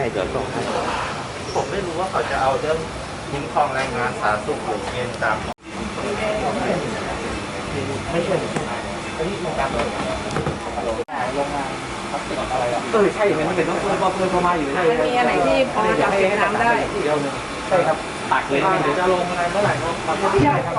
ให้เดี๋ยวส่งให้ผมไม่รู้ว่าเขาจะเอาเรื่องคุ้มครองแรงงานสาธุขหรือเงินตามไม่ใช่ไม่ใช่การลงมาเออใช่มันเป็นต้องเพื่อนเพื่อนประมาอยู่ได้มันมีอะไรที่พอจะเสียน้ำได้ใช่ครับตักเลยเดี๋ยวจะลงอะไรเมื่อไหร่ก็ไม่ได้ครับ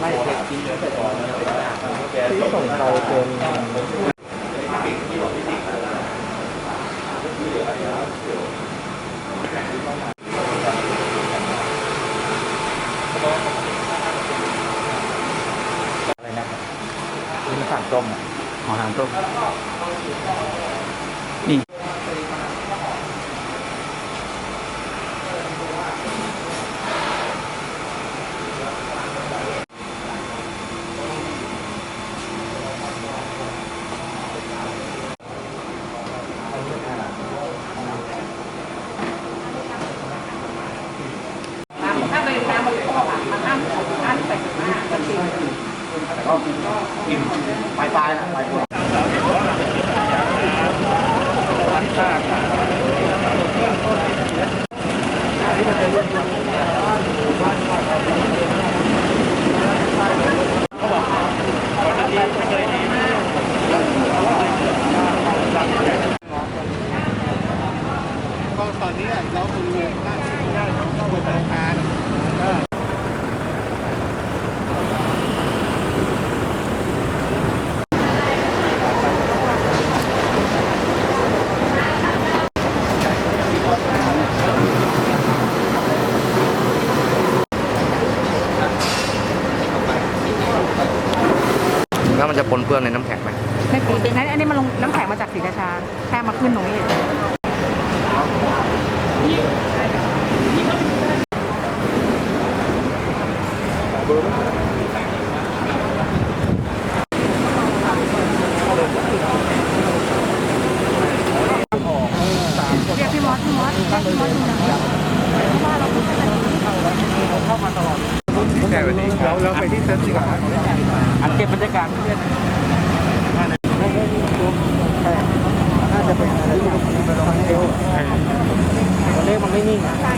ไม่เช็คกินแต่ตอนนี้เป็นหน้าที่ส่งเราเป็นอะไรนะครับเป็นสั่งต้มหอหางต้มนี่ น้ำถ้าเป็นน้ำมันท่วมอะมันห้ามห้ามใส่ถุงหน้ามันติด ก็กิน ปลายปลายนะปลายปลายก็ตอนนี้เราบริเวณหน้าที่ได้ของเข้าไปธนาคาร มันจะปนเปื้อนในน้ำแข็งไหมไม่ปีนนั้นอันนี้มันลงน้ำแข็งมาจากศรีราชาแค่มาขึ้นตรงนี้เองเรียกพี่มอสพี่มอสเรียกพี่มอสดูหน่อยว่าเราเป็นอะไร แค่วันนี้เราเราไปที่เซ็นทรัลดีกว่าอันเก็บบรรยากาศเพื่อนน่าจะเป็นอะไรที่มันเร็วตัวเลขมันไม่นิ่งอะใช่